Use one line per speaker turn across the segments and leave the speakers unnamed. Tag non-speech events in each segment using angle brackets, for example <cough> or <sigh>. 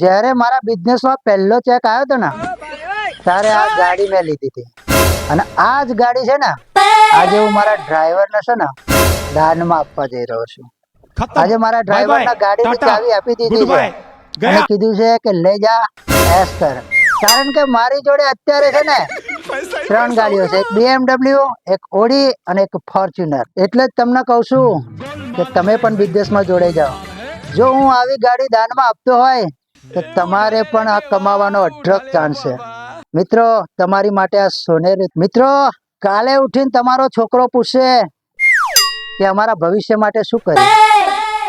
જ્યારે મારા બિઝનેસમાં પહેલો ચેક આવ્યો હતો ને ત્યારે આ ગાડી મેં લીધી હતી. અને આ જ ગાડી છે ને આજે હું મારા ડ્રાઈવરને છે ને દાનમાં આપવા જઈ રહ્યો છું. આજે મારા ડ્રાઈવરના ગાડીની ચાવી આપી દીધી છે. અને કીધું છે કે લઈ જા એસ કર. કારણ કે મારી જોડે અત્યારે છે ને ત્રણ ગાડીઓ છે. એક BMW એક ઓડી અને એક ફોર્ચ્યુનર એટલે જ તમને કહું છું કે તમે પણ બિઝનેસમાં જોડાઈ જાઓ. જો હું આવી ગાડી દાનમાં આપતો હોય, તો તમારે પણ આ કમાવાનો અઢળક ચાન્સ છે. મિત્રો, તમારી માટે આ સોનેરી, મિત્રો, કાલે ઉઠીને તમારો છોકરો પૂછશે કે અમારા ભવિષ્ય માટે શું કર્યું?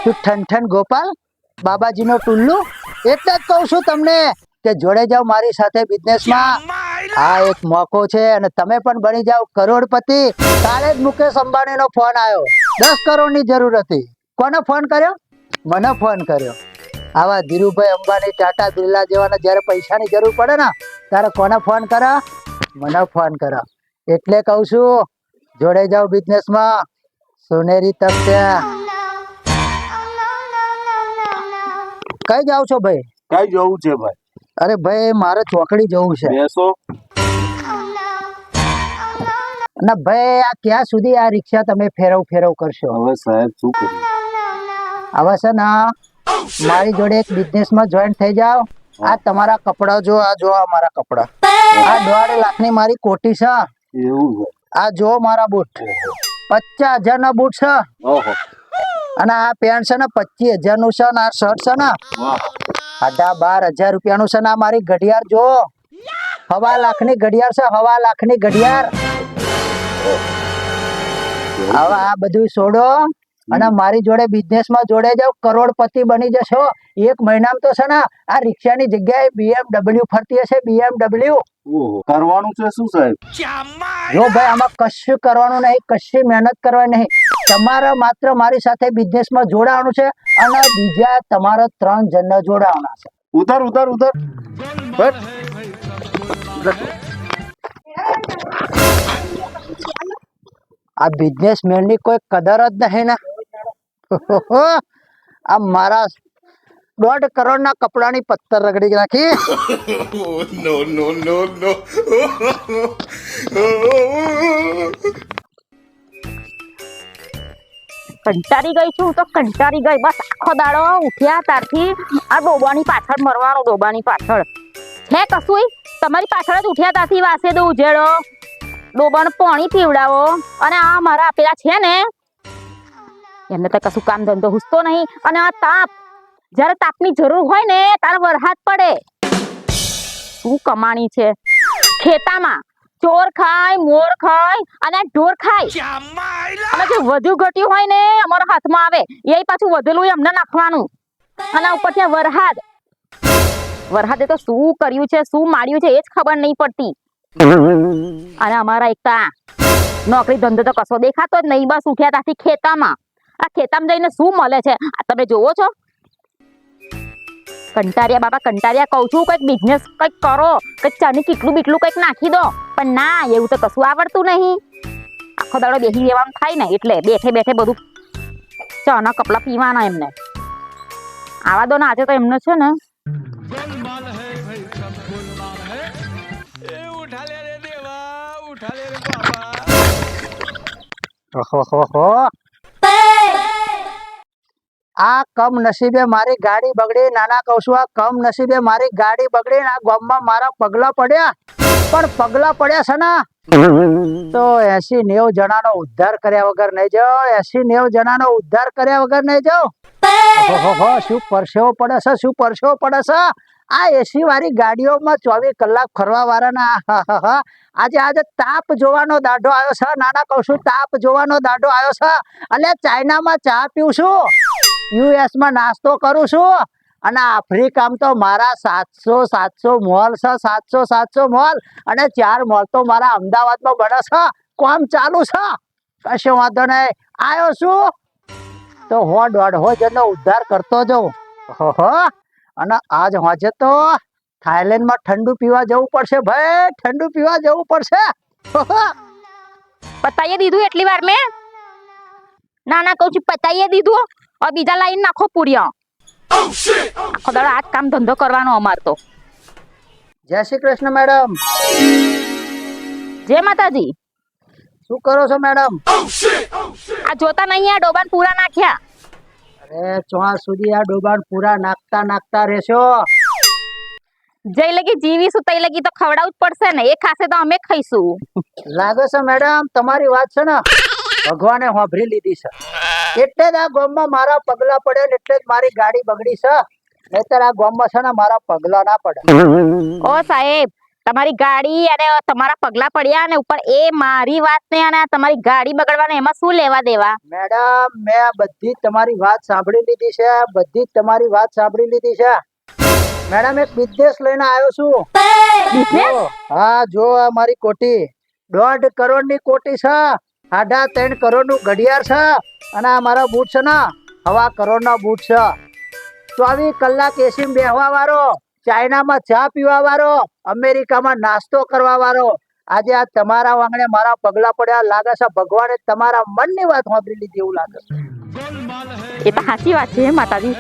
ઠન ઠનઠન ગોપાલ, બાબાજીનો ટુલ્લુ? એટલે જ કહું છું તમને કે જોડે જાઓ મારી સાથે બિઝનેસમાં આ એક મોકો છે અને તમે પણ બની જાઓ. કરોડપતિ, કાલે જ મુકેશ અંબાણીનો ફોન આવ્યો. દસ કરોડની જરૂર હતી. કોને ફોન કર્યો? મને ફોન કર્યો. આવા ધીરુભાઈ અંબાણી ટાટા બિરલા જેવાના જ્યારે પૈસાની જરૂર પડે ને ત્યારે કોને ફોન કરો મને ફોન કરો એટલે કહું છું જોડે જાઓ બિઝનેસમાં સોનેરી તક છે. કઈ જાવ છો ભાઈ?
કઈ જવું છે ભાઈ?
અરે ભાઈ મારે ચોકડી જવું છે.
બેસો.
ના ભાઈ આ ક્યાં સુધી આ રિક્ષા તમે ફેરવ ફેરવ કરશો?
હવે સાહેબ શું કરીએ?
હવે છે ને મારી જોડે એક બિઝનેસમાં જોઈન થઈ જાવ આ તમારા કપડા જો આ જો મારા કપડા. આ દોઢ લાખની મારી કોટી છે.
એવું
આ જો મારા બૂટ. પચાસ હજાર ના બૂટ છે.
ઓહો.
અને આ પેન્ટ છે ને પચીસ હજારનું છે ને આ શર્ટ છે ને. અઢા બાર હજાર રૂપિયાનું છે ને આ મારી ઘડિયાળ જો હવા લાખની ઘડિયાળ છે હવા લાખની ઘડિયાળ. હવે આ બધું છોડો. અને મારી જોડે બિઝનેસમાં જોડે જાવ કરોડપતિ બની જશો. એક મહિનામાં તો છે ને આ રિક્ષાની જગ્યાએ બીએમડબલ્યુ ફરતી હશે બીએમડબલ્યુ
ઓહો કરવાનું છે શું સાહેબ?
જો ભાઈ આમાં કશું કરવાનું નહીં કશી મહેનત કરવાની નહીં. તમારે માત્ર મારી સાથે બિઝનેસમાં જોડાવાનું છે અને બીજા તમારે ત્રણ જણને જોડાવાના છે.
ઉતર ઉતર ઉતર.
આ બિઝનેસમેનની કોઈ કદર જ નહીં ને. આ મારા દોઢ કરોડ ના કપડાની પથ્થર રગડી નાખી.
નો નો નો નો.
કંટાળી ગઈ છું તો કંટાળી ગઈ. બસ આખો દાડો ઉઠ્યા તારથી આ ડોબાની પાછળ મરવાનો ડોબાની પાછળ. હે કશુંય તમારી પાછળ જ ઉઠ્યા તારથી વાસે દો ઉજેડો. ડોબાને પાણી પીવડાવો. અને આ મારા પેલા છે ને એમને તો કશું કામ ધંધો હુસતો નહીં. અને આ તાપ જ્યારે તાપની જરૂર હોય ને ત્યારે વરસાદ પડે. શું કમાણી છે? ખેતામાં ચોર ખાય મોર ખાય અને ઢોર ખાય. અને જે વધુ ઘટ્યું હોય ને અમારા હાથમાં આવે એ પાછું વધેલું એમને નાખવાનું. અને ઉપર ત્યાં વરહાદ. વરહાદે તો શું કર્યું છે શું માડ્યું છે એ જ ખબર નહીં પડતી. અને અમારા એકતા નોકરી ધંધો તો કશો દેખાતો જ નહીં બસ ઉઠ્યા ત્યાંથી ખેતામાં. આ ખેતામાં જઈને શું મળે છે આ તમે જોવો છો કંટારિયા બાબા કંટારિયા કહું છું કંઈક બિઝનેસ કંઈક કરો કંઈક ચાની કેટલું બીટલું કંઈક નાખી દો પણ ના એવું તો કશું આવડતું નહીં આખો દાડો બેસી રહેવાનું થાય ને એટલે બેઠે બેઠે બધું ચાના કપડા પીવાના એમને આવા દો ને આજે તો એમનો છે ને
ઓહોહોહો. આ કમ નસીબે મારી ગાડી બગડી, નાના કહું આ કમ નસીબે મારી ગાડી બગડી આ ગામમાં મારા પગલા પડ્યા. પણ પગલા પડ્યા છે ને તો એસી નેવ જણાનો ઉદ્ધાર કર્યા વગર નહીં જાઓ એસી નેવ જણાનો ઉદ્ધાર કર્યા વગર નહીં જાઓ શું પરસેવો પડે છે, શું પરસેવો પડે છે? આ એસી વાળી ગાડીઓમાં ચોવીસ કલાક ફરવા વાળાના ના આજે આજે તાપ જોવાનો દાઢો આવ્યો છે, નાના કહું તાપ જોવાનો દાઢો આવ્યો છે. એટલે ચાઇનામાં ચા પીવું છું. યુએસમાં નાસ્તો કરું છું અને આફ્રિકામાં તો મારા સાતસો સાતસો મોલ છે, સાતસો સાતસો મોલ. અને ચાર મોલ તો મારા અમદાવાદમાં બને છે. કોમ ચાલુ છે. કશો વાંધો નહીં. આવ્યો છું. તો હો દોઢો જણનો ઉદ્ધાર કરતો જાઉં. હો અને આજ હોજે તો થાઈલેન્ડમાં ઠંડુ પીવા જવું પડશે ભાઈ. ઠંડુ પીવા જવું પડશે.
પતાઈએ દીધું એટલી વાર મેં? ના ના, કહું છું, પતાઈએ દીધું. હવે બીજા લાઈન નાખો પૂરિયા આખો દાડો આ કામ ધંધો કરવાનો અમાર તો.
જય શ્રી કૃષ્ણ મેડમ.
જય માતાજી.
શું કરો છો મેડમ?
આ જોતા નહીં આ ડોબાન પૂરા નાખ્યા?
અરે ચોહાણ સુધી આ ડોબાણ પૂરા નાખતા નાખતા રહેશો.
જઈ લગી જીવીશું તઈ લગી તો ખવડાવવું જ પડશે ને. એ ખાસે તો અમે ખાઈશું.
લાગે છે મેડમ તમારી વાત છે ને? ભગવાને હોભરી લીધી છે. એટલે જ આ ગામમાં મારા પગલા પડે ને એટલે જ મારી ગાડી બગડી છે. નહીતર આ ગામમાં છે ને મારા પગલા ના પડે.
ઓ સાહેબ તમારી ગાડી અને તમારા પગલા પડ્યા ને ઉપર એ મારી વાત ને અને તમારી ગાડી બગડવાને એમાં શું લેવા દેવા?
મેડમ મેં બધી તમારી વાત સાંભળી લીધી છે બધી તમારી વાત સાંભળી લીધી છે. મેડમ એક બિઝનેસ લઈને આવ્યો છું. હા જો આ મારી કોટી. દોઢ કરોડની કોટી છે. સાડા ત્રણ કરોડનું ઘડિયાળ છે. અને આ મારા બૂટ છે ને હવા કરોડ ના બૂટ છે. ચોવીસ કલાક એસી બેહવા વાળો ચાઇનામાં ચા પીવા વાળો અમેરિકામાં નાસ્તો કરવા વાળો આજે આ તમારા વાંગણે મારા પગલા પડ્યા લાગે છે ભગવાને તમારા મનની વાત સાંભળી લીધી એવું લાગે
એ તો સાચી વાત છે માતાજી.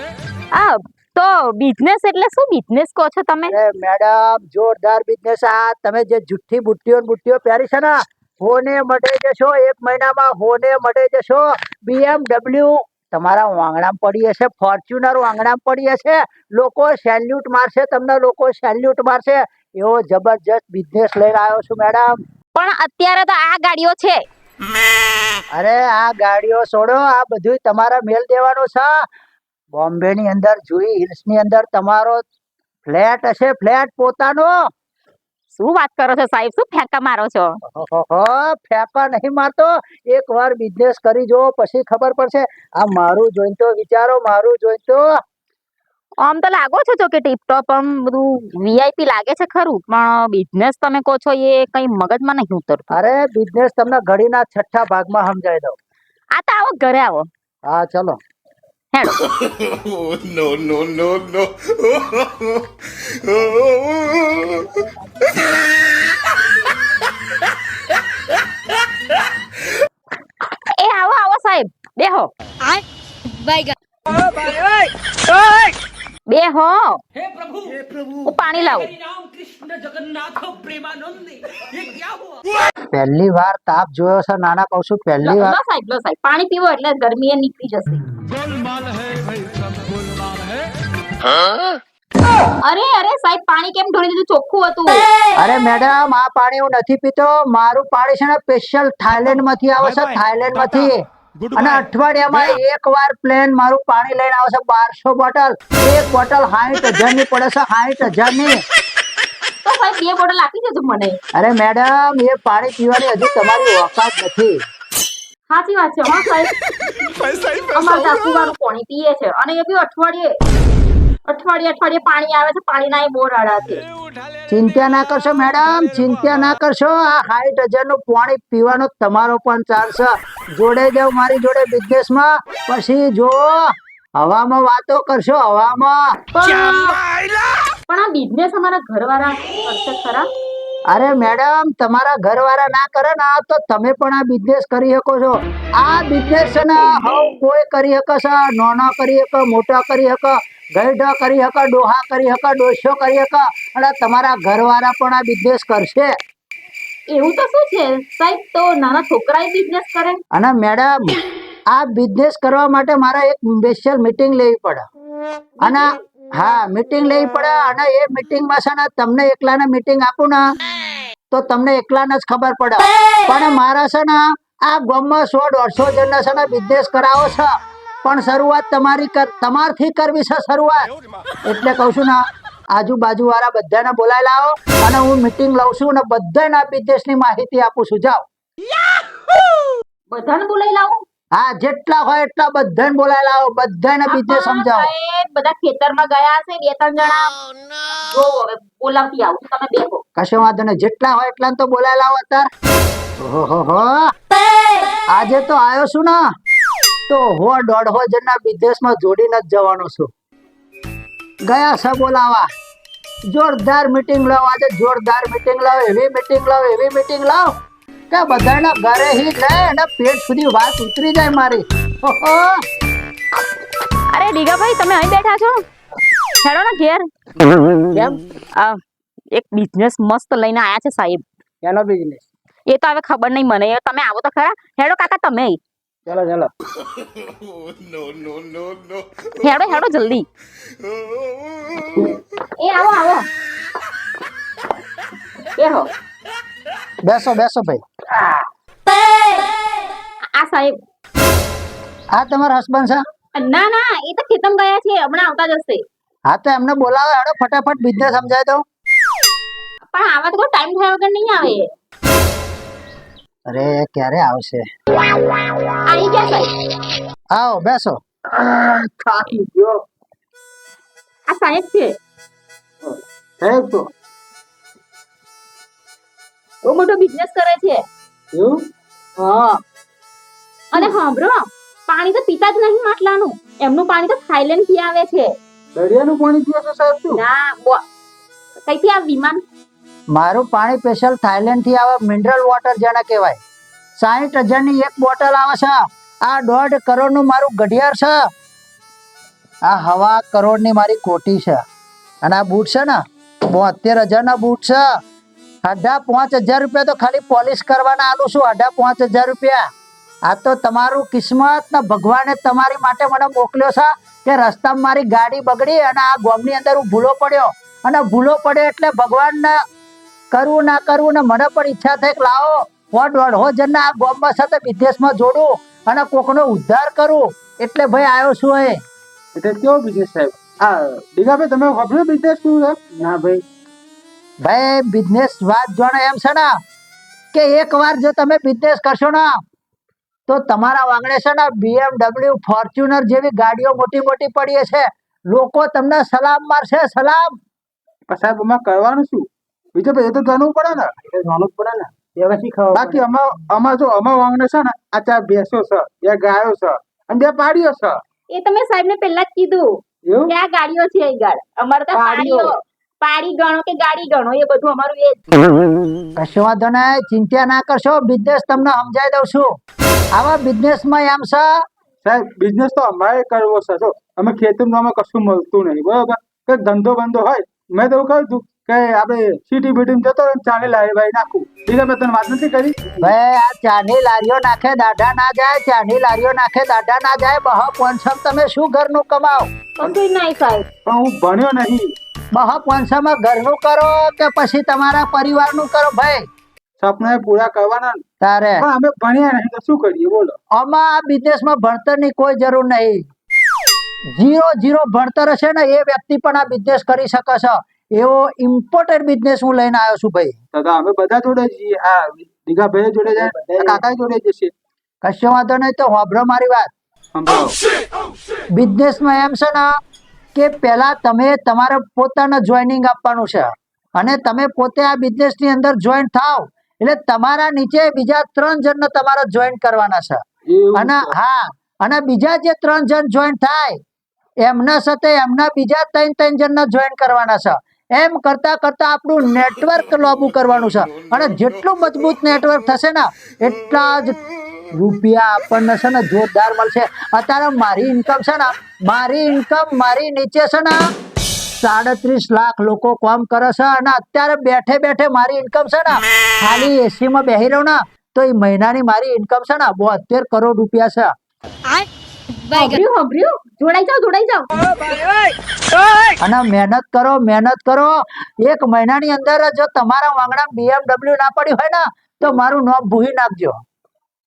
આ તો બિઝનેસ એટલે શું બિઝનેસ કહો છો તમે?
મેડમ જોરદાર બિઝનેસ આ. તમે જે જુઠ્ઠી બુટ્ટીઓ બુટ્ટીઓ પહેરી છે ને હોને મટે જશો એક મહિનામાં હોને મટે જશો. બીએમડબલ્યુ તમારા વાંગણામાં પડી હશે ફોર્ચ્યુનર વાંગણામાં પડી હશે. લોકો સેલ્યુટ મારશે તમને લોકો સેલ્યુટ મારશે. એવો જબરજસ્ત બિઝનેસ લઈને આવ્યો છું મેડમ
પણ અત્યારે તો આ ગાડીઓ છે.
અરે આ ગાડીઓ છોડો આ બધું તમારા મેલ દેવાનું છે. બોમ્બે ની અંદર જુઈ હિલ્સની અંદર તમારો ફ્લેટ હશે ફ્લેટ પોતાનો.
શું વાત કરો છો સાહેબ? શું ફેંકા મારો છો?
ફેંકા નહીં મારતો. એક વાર બિઝનેસ કરી જો પછી ખબર પડશે. આ મારું જોઈને તો વિચારો મારું જોઈને તો
આમ તો લાગો છો જો કે ટીપટોપ આમ બધું વીઆઈપી લાગે છે ખરું પણ બિઝનેસ તમે કહો છો એ કઈ મગજમાં નહીં ઉતરતું.
અરે બિઝનેસ તમને ઘડીના છઠ્ઠા ભાગમાં સમજાવી દઉં.
આ તો આવો ઘરે આવો.
હા ચલો.
હેડો.
નો નો નો no. <laughs>
એ આવો આવો સાહેબ બે
હો હે પ્રભુ. પ્રભુ.
હું પાણી લાવું.
પહેલી વાર તાપ જોયો છે નાના કહું છું પહેલી વાર.
સાહેબ સાહેબ. પાણી પીવો એટલે ગરમી એ નીકળી જશે.
ગોલમાલ હે
અરે અરે સાહેબ પાણી કેમ ઢોળી દીધું? ચોખ્ખું હતું.
અરે મેડમ આ પાણી હું નથી પીતો. મારું પાણી છે ને સ્પેશિયલ થાઈલેન્ડમાંથી આવે છે થાઈલેન્ડમાંથી અને અઠવાડિયામાં એક વાર પ્લેન મારું પાણી લઈને આવે છે બારસો બોટલ. એક બોટલ સાઠ હજારની પડે છે સાઠ હજારની
તો સાહેબ બે બોટલ આપી દેજો મને.
અરે મેડમ એ પાણી પીવાની હજુ તમારી ઓકાત નથી.
સાચી વાત છે હા સાહેબ. અમારા પાણી પીએ છે. અને એ બી અઠવાડિયે. અઠવાડિયે અઠવાડિયે પાણી આવે છે પાણીના એ બોર આડા છે.
ચિંતા ના કરશો મેડમ ચિંતા ના કરશો. આ સાઠ હજારનું પાણી પીવાનો તમારો પણ ચાન્સ જોડે જાવ મારી જોડે બિઝનેસમાં પછી જો હવામાં વાતો કરશો હવામાં.
પણ પણ આ બિઝનેસ અમારા ઘરવાળા કરશે ખરા?
અરે મેડમ તમારા ઘરવાળા ના કરે ને તો તમે પણ આ બિઝનેસ કરી શકો છો. આ બિઝનેસ છે ને હવ કોઈ કરી શકે છે નાના કરી શકે મોટા કરી શકે. ગઈઢા કરી શકે ડોહા કરી શકે ડોસ્યો કરી શકે અને તમારા ઘરવાળા પણ આ બિઝનેસ કરશે.
એવું તો શું છે? સાહેબ તો નાના છોકરાએ બિઝનેસ કરે?
અને મેડમ આ બિઝનેસ કરવા માટે મારે એક સ્પેશિયલ મીટિંગ લેવી પડે. અને હા મીટિંગ લેવી પડે અને એ મીટિંગમાં છે ને તમને એકલાને મીટિંગ આપું ને તો તમને એકલાને જ ખબર પડે. પણ મારા છે ને આ ગામમાં સો દોઢસો જણના છે ને બિઝનેસ કરાવો છે. પણ શરૂઆત તમારી કર તમારથી કરવી છે શરૂઆત. એટલે કહું છું ને આજુબાજુ વાળા બધાને બોલાવી લાવો અને હું મીટિંગ લઉં છું અને બધાને આ બિઝનેસની માહિતી આપું છું. જાઓ.
બધાને બોલાવી લાવો?
હા જેટલા હોય એટલા બધાને બોલાવી લાવો. બધાને બિઝનેસ સમજાવો.
બધા ખેતરમાં ગયા છે બે ત્રણ જણા. જો બોલાવતી આવું તમે બેહો.
કશો વાંધો નહીં. જેટલા હોય એટલા તો બોલાવી લાવો અત્યારે. આજે તો આવ્યો છું ને. તો હો દોઢો જણના બિઝનેસમાં જોડીને જ જવાનો છું. ગયા છે બોલાવા જોરદાર મીટિંગ લાવ આજે જોરદાર મીટિંગ લાવ એવી મીટિંગ લાવ એવી મીટિંગ લાવ કે બધાના ઘરે હી લે અને પેટ સુધી વાત ઉતરી જાય મારી. ઓહો.
અરે ડીગાભાઈ તમે અહીં બેઠા છો? હેડો ને ઘેર.
કેમ?
આ એક બિઝનેસ મસ્ત લઈને આયા છે સાહેબ.
એનો બિઝનેસ
એ તો હવે ખબર નહીં મને તમે આવો તો ખરા. હેડો કાકા તમે
ચાલો ચાલો.
નો નો નો no.
હેડો હેડો જલ્દી. એ આવો આવો. એ હો
બેસો બેસો ભાઈ.
આ સાહેબ.
આ તમારા હસબન્ડ છે?
ના ના એ તો ખેતમ ગયા છે હમણાં આવતા જ હશે.
હા તો એમને બોલાવો હેડો ફટાફટ બિઝનેસ સમજાય તો.
પણ આવા તો ટાઈમ થયા વગર નહીં આવે.
અરે ક્યારે આવશે?
આવી ગયા સાહેબ
આવો બેસો. થાકી ગયો
આ સાહેબ છે.
સાહેબ તો.
બહુ મોટો બિઝનેસ કરે છે.
એવું?
હા. અને સાંભળો પાણી તો પીતા જ નહીં માટલાનું. એમનું પાણી તો થાઈલેન્ડથી આવે છે.
દરિયાનું પાણી પીવો છો સાહેબ તું
ના કઈથી આ વિમાન
મારું પાણી સ્પેશિયલ થાઈલેન્ડથી આવે મિનરલ વોટર જેને કહેવાય. સાહીઠ હજારની એક બોટલ આવે છે. આ દોઢ કરોડનું મારું ઘડિયાળ છે. આ હવા કરોડની મારી કોટી છે. અને આ બૂટ છે ને, બોતેર હજારના બૂટ છે. અઢા પાંચ હજાર રૂપિયા તો ખાલી પોલિશ કરવાના આલું છું, અઢા પાંચ હજાર રૂપિયા. આ તો તમારું કિસ્મત ને ભગવાને તમારી માટે મને મોકલ્યો છે કે રસ્તામાં મારી ગાડી બગડી અને આ ગોમની અંદર હું ભૂલો પડ્યો. અને ભૂલો પડ્યો એટલે ભગવાનને કરવું ના કરવું ને મને પણ ઈચ્છા થઈ કે લાવો. હું દોઢો જણના આ બોમ્બા સાથે વિદેશમાં જોડું અને કોકનો ઉદ્ધાર કરું. એટલે ભાઈ આવ્યો છું એ
એટલે કેવો બિઝનેસ સાહેબ? આ દીઘાભાઈ તમે ખબર બિઝનેસ શું છે?
ના ભાઈ. ભાઈ બિઝનેસ વાત જોણે એમ છે ને કે એકવાર જો તમે બિઝનેસ કરશો ને તો તમારા વાંગણે છે ને BMW ફોર્ચ્યુનર જેવી ગાડીઓ મોટી મોટી પડી છે લોકો તમને સલામ મારશે સલામ.
સાહેબ એમાં કરવાનું શું? બીજું ભાઈ એ તો જાણવું પડે ને.
જાણવું પડે ને. વ્યવસ્થિત
બાકી અમાર અમાર જો અમાર વાંગણે છે ને આ ચાર ભેંસો છે બે ગાયો છે અને બે પાડીઓ છે.
એ તમે સાહેબ ને પેલા જ કીધું કે આ ગાડીઓ છે અહીં ગાડ અમારે તો
પાડીઓ.
પાડી ગણો કે ગાડી ગણો એ બધું અમારું એ
કશો વાંધો નહીં ચિંતા ના કરશો બિઝનેસ તમને સમજાવી દઉં છું. આવા બિઝનેસમાં એમ છે
સાહેબ બિઝનેસ તો અમારે કરવો છે. જો અમે ખેતરમાં અમે કશું મળતું નહીં બરોબર? કે ધંધો બંધો હોય મેં તો એવું કહ્યું કે આપણે સિટી બીટી જતો ચાલે લાવી ભાઈ નાખું. દીઘાભાઈ તને વાત નથી કરી?
ભાઈ આ ચાની લારીઓ નાખે દાઢા ના જાય ચાની લારીઓ નાખે દાઢા ના જાય બહો પોનસમ તમે શું ઘરનું કમાઓ
કશું નહીં સાહેબ.
પણ હું ભણ્યો નહીં.
બહો પોનસમાં ઘરનું કરો કે પછી તમારા પરિવારનું કરો ભાઈ?
સપના એ પૂરા કરવાના
તારે.
પણ અમે ભણ્યા નહીં તો શું કરીએ? બોલો.
આમાં આ બિઝનેસમાં ભણતરની કોઈ જરૂર નહીં. જીરો જીરો ભણતર હશે ને એ વ્યક્તિ પણ આ બિઝનેસ કરી શકે છે. એવો ઇમ્પોર્ટન્ટ બિઝનેસ હું લઈને આવ્યો છું ભાઈ.
દાદા અમે બધા જોડે જઈએ આ દીઘાભાઈ જોડે જાય કાકા જોડે જશે
કશો વાંધો નહીં તો હોભરો મારી વાત. બિઝનેસમાં એમ છે ને કે પહેલા તમે તમારે પોતાને જોઈનિંગ આપવાનું છે. અને તમે પોતે આ બિઝનેસની અંદર જોઈન થાવ. એટલે તમારા નીચે બીજા ત્રણ જણને તમારે જોઈન કરવાના છે. અને હા અને બીજા જે ત્રણ જણ જોઈન થાય એમના સાથે એમના બીજા ત્રણ ત્રણ જણને જોઈન કરવાના છે. એમ કરતા કરતા આપણું નેટવર્ક લોબુ કરવાનું છે. અને જેટલું મજબૂત નેટવર્ક થશે ને, એટલા જ રૂપિયા આપણને છે ને જોરદાર મળશે. અત્યારે મારી ઇન્કમ છે ને, મારી ઇન્કમ મારી નીચે છે ને, સાડત્રીસ લાખ લોકો કામ કરે છે અને અત્યારે બેઠે બેઠે મારી ઇન્કમ છે ને, ખાલી એસીમાં બેહી રહું ને, તો એ મહિનાની મારી ઇન્કમ છે ને બોતેર કરોડ રૂપિયા છે.
હભર્યું હભર્યું જોડાઈ જાવ જોડાઈ જાવ
અને મહેનત કરો મહેનત કરો. એક મહિનાની અંદર જો તમારા વાંગણા BMW ના પડ્યું હોય ને તો મારું નામ ભૂહી નાખજો.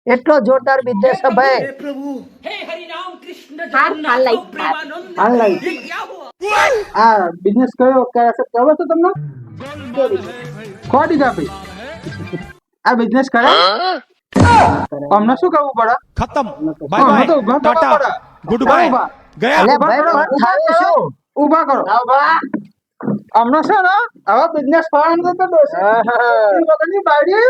એટલો જોરદાર વિદ્વેષ ભાઈ.
આ બિઝનેસ કયો? કરે છે? તમને? ખોટી આ બિઝનેસ કરે અમને શું કહેવું પડે?
ખતમ.
Bye
bye
tata
good
bye
ગયા.
ઊભા કરો. અમને છે ને હવે બિઝનેસ કરવાનો તો દોષ બાડી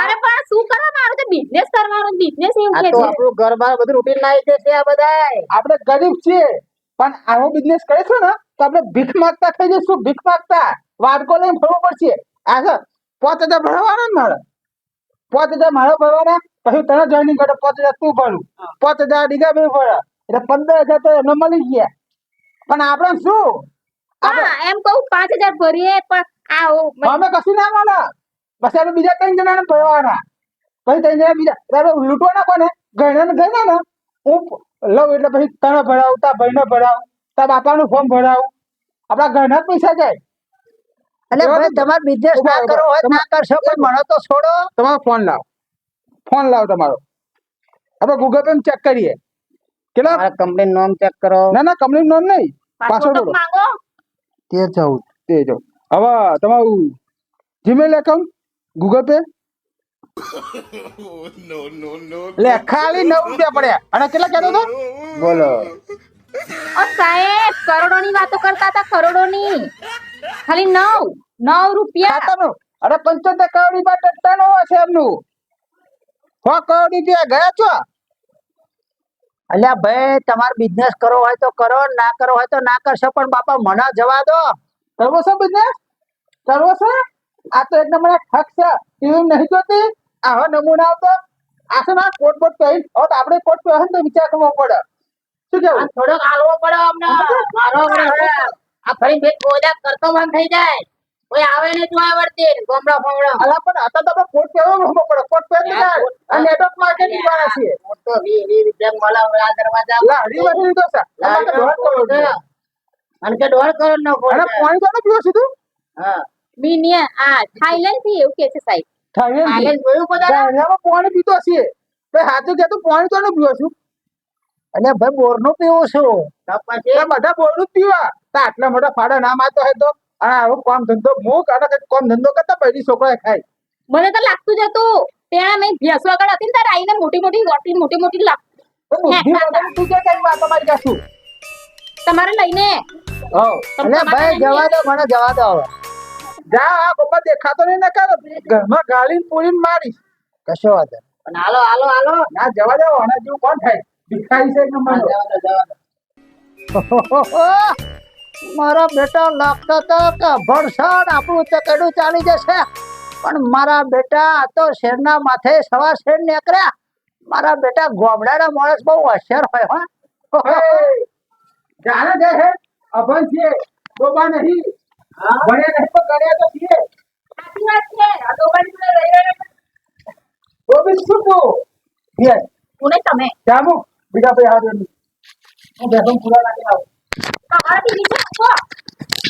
અરે પણ શું કરો? મારો બિઝનેસ કરવાનો બિઝનેસ એવું કે છે.
આપણું ઘર બધું રૂટીન લાવી છે આ બધાય.
આપણે ગરીબ છે પણ આવો બિઝનેસ કરીશું ને તો આપણે ભીખ માંગતા થઈ જઈશું ભીખ માંગતા. વાડકો લઈને ફરવું પડશે. આગળ પાંચ હજાર ભરવાના મારે? પાંચ હજાર મારો ભરવાના પછી તને જોઈનિંગ કરે પાંચ હજાર તું ભરું પાંચ હજાર ડીગા બે ભરે એટલે પંદર હજાર તો એમને મળી ગયા. પણ આપણે શું?
હા એમ કહું પાંચ હજાર ભરીએ પણ આ
અમે કશું ના મળે બસ આપણે બીજા ત્રણ જણાને ભરવાના પછી ત્રણ જણા બીજા લૂંટવાના કોને? ગણ્યા ને ગણ્યા ને. હું લઉં એટલે પછી તને ભરાવું તાર ભાઈને તા બાપા બાપાનું ફોર્મ ભરાવ આપણા ઘરના જ પૈસા જાય.
એટલે ભાઈ તમારે બિઝનેસ ના કરો હોય ના કરશો પણ મને તો છોડો.
તમારો ફોન લાવ. ફોન લાવ તમારો. આપણે ગૂગલ પે ચેક કરીએ. કેટલા?
કંપની નોમ ચેક કરો.
ના ના કંપની નોમ નહીં.
પાસવર્ડ માંગો.
તે જાઉં.
તે જો હવે તમારું જીમેલ એકાઉન્ટ ગૂગલ પે. લે ખાલી નવ રૂપિયા પડ્યા. અને કેટલા કહેતો હતો?
બોલો.
ઓ સાહેબ કરોડોની વાતો કરતા હતા કરોડોની. ખાલી નવ નવ રૂપિયા.
અરે પંચોતેર કરોડ રૂપિયા ટટ્ટાનો છે એમનું. સો કરોડ રૂપિયા ગયા છો?
અલ્યા ભાઈ તમારે બિઝનેસ કરવો હોય તો કરો ના કરવો હોય તો ના કરશો પણ બાપા મને જવા દો.
કરવો છે બિઝનેસ કરવો છે? આ તો એક નંબર ઠક છે. ટીવી નહીં જોતી? આવો નમૂના આવતો? આ ના કોટ બોટ પહેરી હવે તો આપણે કોટ પહેરી ને તો વિચાર કરવો પડે. શું કેવું
થોડોક હાલવો પડે અમને. મારો આ ફરી બે બોલા કરતો મન થઈ જાય. કોઈ આવે ને જોવા વળતી ગોમડા ફોમડા.
અલા પણ આ તો કોટ પહેરવો નમવો પડે. કોટ પહેરી જાય આ નેટવર્ક માર્કેટિંગ વાળા છે.
મોટો વી વી રૂપિયા મળે આ દરવાજા
લા હરી વરી તો સા અમારે તો દોઢ કરો નો.
અને કે દોડ કરો ન
નો અરે પાણી તો પીવો સીધું?
હા.
મિનિયન આ થાઈલેન્ડથી એવું કે છે સાહેબ.
કાલે જોયું બધા
ગામડામાં પાણી પીતો છીએ ભાઈ સાચું કહેતો પાણી તો ન પીવો છું.
એટલે ભાઈ બોરનું પીવું છું.
તો
એ બધા બોલનું જ પીવા. આટલા મોટા ફાડા ના મારતો હોય તો? આ આવો કામ ધંધો મૂક અને કંઈક ધંધો કરતા પહેલી છોકરા ખાય.
મને તો લાગતું જ હતું. ત્યાં મેં ભેંસો હતી ને ત્યારે આવીને મોટી મોટી રોટલી મોટી મોટી લાગ
તો બુદ્ધિ વગરની તું કે કઈ વાત તમારી
લઈને.
ભાઈ જવા દો મને જવા દો હવે.
જા આ પપ્પા દેખાતો નહીં ને કર ઘરમાં ગાળીને પૂરીને મારીશ.
કશો વાંધો અને
પણ હાલો હાલો હાલો.
ના જવા દેવો અને જેવું કોણ થાય? ભિખારી છે
કે મારા
મારો બેટો લાગતો તો કે ભણસણ આપણું ચકેડું ચાલી જશે. પણ મારા બેટા આ તો શેરના માથે સવા શેર નીકળ્યા. મારા બેટા ગોમડાના માણસ બહુ હોશિયાર હોય હો.
જાણે છે અભણ છે ડોબા નહીં. ભણ્યા નહીં પણ ગણ્યા તો છીએ
સાચી વાત છે. આ દોબાની જોડે રહી રહ્યા
શું યસ
હું નહીં તમે?
જામો બીજા ભાઈ હાજર હું બેસમ પૂરા નાખી આવું.
તમારાથી નીચે